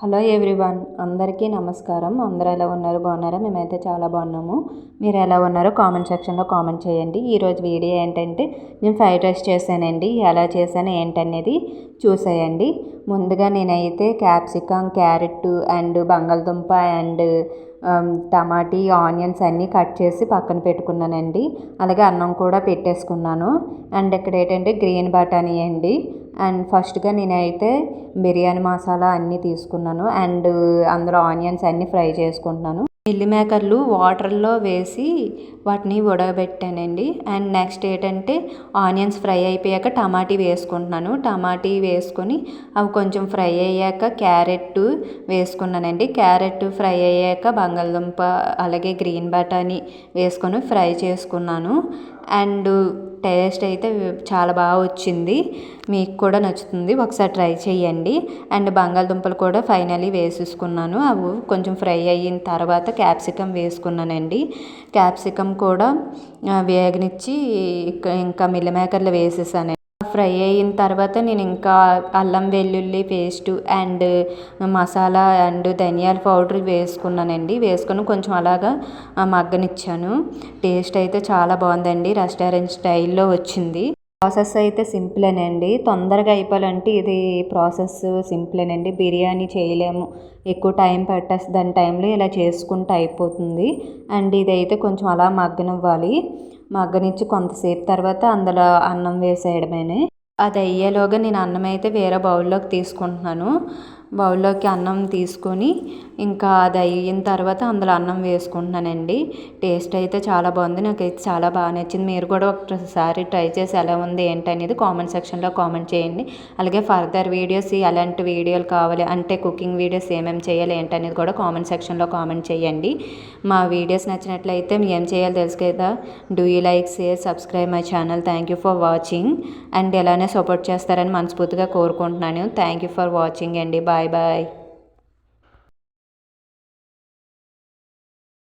Hello everyone అందరికీ నమస్కారం. అందరూ ఎలా ఉన్నారు? బాగున్నారా? మేమైతే చాలా బాగున్నాము. మీరు ఎలా ఉన్నారో కామెంట్ సెక్షన్లో కామెంట్ చేయండి. ఈరోజు వీడియో ఏంటంటే నేను ఫ్రైడ్ రైస్ చేశానండి. ఎలా చేశాను ఏంటనేది చూసేయండి. ముందుగా నేనైతే క్యాప్సికమ్ క్యారెట్ అండ్ బంగాళదుంప అండ్ టమాటీ ఆనియన్స్ అన్నీ కట్ చేసి పక్కన పెట్టుకున్నానండి. అలాగే అన్నం కూడా పెట్టేసుకున్నాను. అండ్ ఇక్కడ ఏంటంటే గ్రీన్ బటానీ అండి. అండ్ ఫస్ట్గా నేనైతే బిర్యానీ మసాలా అన్నీ తీసుకున్నాను. అండ్ అందులో ఆనియన్స్ అన్నీ ఫ్రై చేసుకుంటున్నాను. మిల్లి మేకర్లు వాటర్లో వేసి వాటిని ఉడకబెట్టానండి. అండ్ నెక్స్ట్ ఏంటంటే ఆనియన్స్ ఫ్రై అయిపోయాక టమాటీ వేసుకుంటున్నాను. టమాటీ వేసుకొని అవి కొంచెం ఫ్రై అయ్యాక క్యారెట్ వేసుకున్నానండి. క్యారెట్ ఫ్రై అయ్యాక బంగాళదుంప అలాగే గ్రీన్ బటానీ వేసుకొని ఫ్రై చేసుకున్నాను. అండ్ టేస్ట్ అయితే చాలా బాగా వచ్చింది. మీకు కూడా నచ్చుతుంది. ఒకసారి ట్రై చేయండి. అండ్ బంగాళదుంపలు కూడా ఫైనలీ వేసేసుకున్నాను. అవి కొంచెం ఫ్రై అయిన తర్వాత క్యాప్సికమ్ వేసుకున్నానండి. క్యాప్సికమ్ కూడా వేగనిచ్చి ఇంకా మిల్ మేకర్లో వేసేసాను ఫ్రై అయిన తర్వాత నేను ఇంకా అల్లం వెల్లుల్లి పేస్ట్ అండ్ మసాలా అండ్ ధనియాల పౌడర్ వేసుకున్నానండి. వేసుకొని కొంచెం అలాగా మగ్గనిచ్చాను. టేస్ట్ అయితే చాలా బాగుందండి. రెస్టారెంట్ స్టైల్లో వచ్చింది. ప్రాసెస్ అయితే సింపులేనండి. తొందరగా అయిపోవాలంటే ఇది ప్రాసెస్ సింపులేనండి. బిర్యానీ చేయలేము. ఎక్కువ టైం పట్టేస్తుంది దాని టైంలో ఇలా చేసుకుంటే అయిపోతుంది. అండ్ ఇదైతే కొంచెం అలా మగ్గనివ్వాలి. మగ్గనిచ్చి కొంతసేపు తర్వాత అందులో అన్నం వేసేయడమేనే. అది అయ్యేలోగా నేను అన్నం అయితే వేరే బౌల్లోకి తీసుకుంటున్నాను. బౌల్లోకి అన్నం తీసుకొని ఇంకా అది అయిన తర్వాత అందులో అన్నం వేసుకుంటున్నానండి. టేస్ట్ అయితే చాలా బాగుంది. నాకైతే చాలా బాగా నచ్చింది. మీరు కూడా ఒకసారి ట్రై చేసి ఎలా ఉంది ఏంటి అనేది కామెంట్ సెక్షన్లో కామెంట్ చేయండి. అలాగే ఫర్దర్ వీడియోస్ ఎలాంటి వీడియోలు కావాలి అంటే కుకింగ్ వీడియోస్ ఏమేమి చేయాలి ఏంటి అనేది కూడా కామెంట్ సెక్షన్లో కామెంట్ చేయండి. మా వీడియోస్ నచ్చినట్లయితే ఏం చేయాలో తెలుసు కదా. Do you like share subscribe my channel. Thank you for watching. And ఎలానే support చేస్తారని మనస్ఫూర్తిగా కోరుకుంటున్నాను. థ్యాంక్ యూ ఫర్ వాచింగ్ అండి. బాయ్. బాయ్